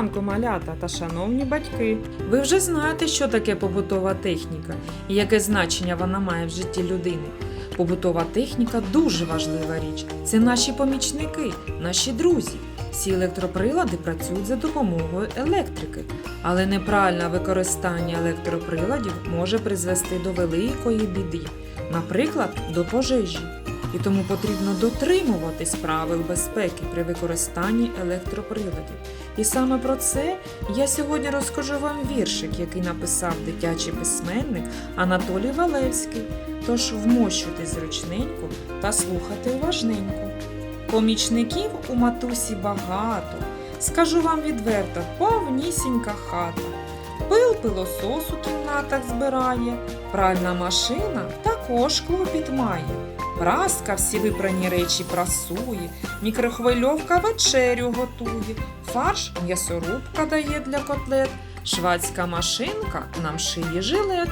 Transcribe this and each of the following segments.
Ранку, малята та шановні батьки. Ви вже знаєте, що таке побутова техніка і яке значення вона має в житті людини. Побутова техніка дуже важлива річ. Це наші помічники, наші друзі. Всі електроприлади працюють за допомогою електрики, але неправильне використання електроприладів може призвести до великої біди, наприклад, до пожежі. І тому потрібно дотримуватись правил безпеки при використанні електроприладів. І саме про це я сьогодні розкажу вам віршик, який написав дитячий письменник Анатолій Валевський. Тож вмощуйтесь зручненько та слухайте уважненько. Помічників у матусі багато. Скажу вам відверто, повнісінька хата. Пил пилосос у кімнатах збирає, пральна машина також клопіт має. Праска всі випрані речі прасує, мікрохвильовка вечерю готує, фарш м'ясорубка дає для котлет, швадська машинка нам шиє жилет,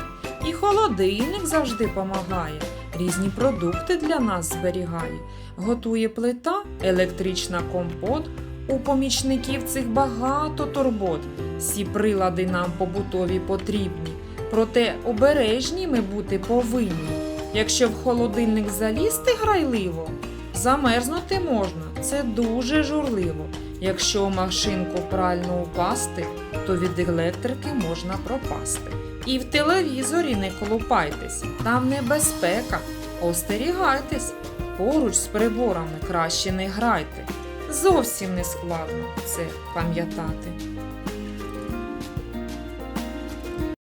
і холодильник завжди помагає, різні продукти для нас зберігає. Готує плита, електрична компот. У помічників цих багато турбот. Всі прилади нам побутові потрібні, проте обережні ми бути повинні. Якщо в холодильник залізти грайливо, замерзнути можна, це дуже журливо. Якщо у машинку прально упасти, то від електрики можна пропасти. І в телевізорі не колупайтесь, там небезпека. Остерігайтесь, поруч з приборами краще не грайте. Зовсім не складно це пам'ятати.